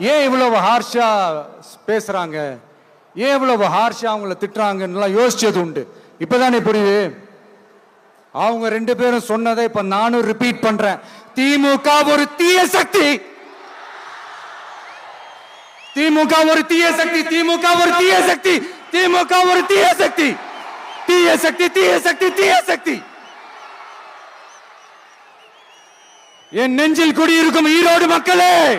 ஏன் இவ்வளவு ஹார்ஷா பேசுறாங்க? ஏன் இவ்வளவு ஹார்ஷா அவங்கள திட்டுறாங்கன்னு யோசிச்சது உண்டு. இப்பதானே புரியுது? அவங்க ரெண்டு பேரும் சொன்னதை இப்ப நானும் ரிப்பீட் பண்றேன். திமுக ஒரு தீய சக்தி. திமுக ஒரு தீய சக்தி திமுக ஒரு தீய சக்தி திமுக ஒரு தீய சக்தி. தீய சக்தி தீய சக்தி தீய சக்தி. என் நெஞ்சில் குடியிருக்கும் ஈரோடு மக்களே!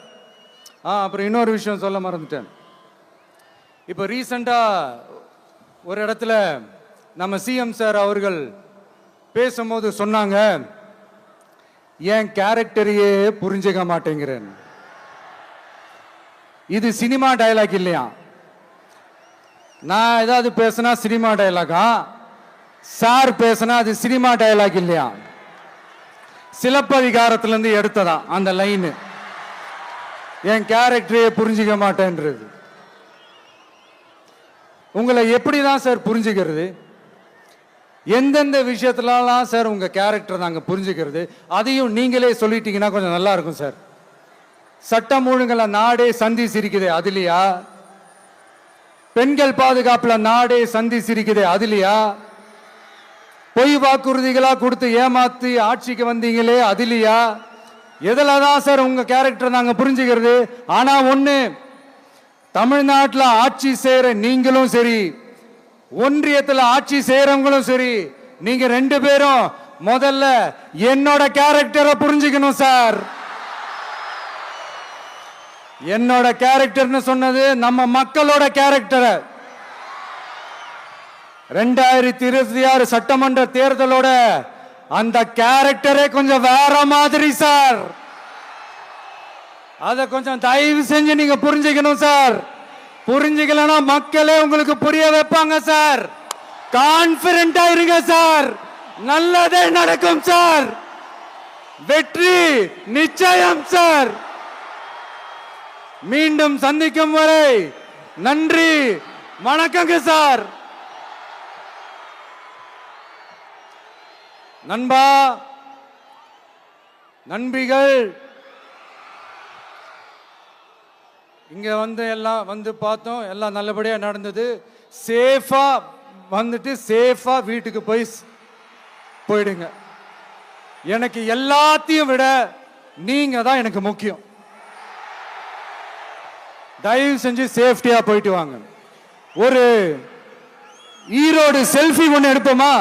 ஆ அப்புறம் இன்னொரு விஷயம் சொல்ல மறந்துட்டேன். இப்போ ரீசண்டாக ஒரு இடத்துல நம்ம சிஎம் சார் அவர்கள் பேசும்போது சொன்னாங்க என் கேரக்டரையே புரிஞ்சுக்க மாட்டேங்கிறேன். இது சினிமா டயலாக் இல்லையா? நான் ஏதாவது பேசினா சினிமா டயலாகா சார் பேசினா அது சினிமா டயலாக் இல்லையா? சிலப்பதிகாரத்திலிருந்து எடுத்ததா அந்த லைனு என் கேரக்டரையே புரிஞ்சுக்க மாட்டேன்றது. உங்களை எப்படி தான் சார் புரிஞ்சுக்கிறது? எந்தெந்த விஷயத்துலலாம் சார் உங்கள் கேரக்டர் நாங்கள் புரிஞ்சுக்கிறது? அதையும் நீங்களே சொல்லிட்டீங்கன்னா கொஞ்சம் நல்லா இருக்கும் சார் சட்டம் ஒழுங்குல நாடே சந்தி சிரிக்குது அதுலையா? பெண்கள் பாதுகாப்பில் நாடே சந்தி சிரிக்குது அதுலையா? பொய் வாக்குறுதிகளாக கொடுத்து ஏமாத்தி ஆட்சிக்கு வந்தீங்களே அதுலையா? எதுல தான் சார் உங்க கேரக்டர் நாங்க புரிஞ்சுக்கிறது? ஆனா ஒண்ணு தமிழ்நாட்டில் ஆட்சி செய்யற நீங்களும் சரி ஒன்றியத்தில் ஆட்சி செய்யறவங்களும் சரி நீங்க ரெண்டு பேரும் முதல்ல என்னோட கேரக்டரை புரிஞ்சுக்கணும் சார். என்னோட கேரக்டர்னு சொன்னது நம்ம மக்களோட கேரக்டரை ரெண்டாயிரத்தி இருபத்தி ஆறு சட்டமன்ற தேர்தலோட அந்த கேரக்டரே கொஞ்சம் வேற மாதிரி சார். அதை கொஞ்சம் தயவு செஞ்சு நீங்க புரிஞ்சுக்கணும் சார். புரிஞ்சுக்கலன்னா மக்களே உங்களுக்கு புரிய வைப்பாங்க சார். கான்பிடண்டா இருங்க சார். நல்லதே நடக்கும் சார். வெற்றி நிச்சயம் சார். மீண்டும் சந்திக்கும் வரை நன்றி வணக்கங்க சார். நண்பா நண்பிகள். இங்க வந்து எல்லாம் வந்து பார்த்தோம் எல்லாம் நல்லபடியா நடந்தது. சேஃபா வந்துட்டு சேஃபா வீட்டுக்கு போய் போயிடுங்க. எனக்கு எல்லாத்தையும் விட நீங்க தான் எனக்கு முக்கியம். தயவு செஞ்சு சேஃப்டியா போயிட்டு வாங்க. ஒரு ஈரோடு செல்ஃபி ஒன்று எடுப்போமா?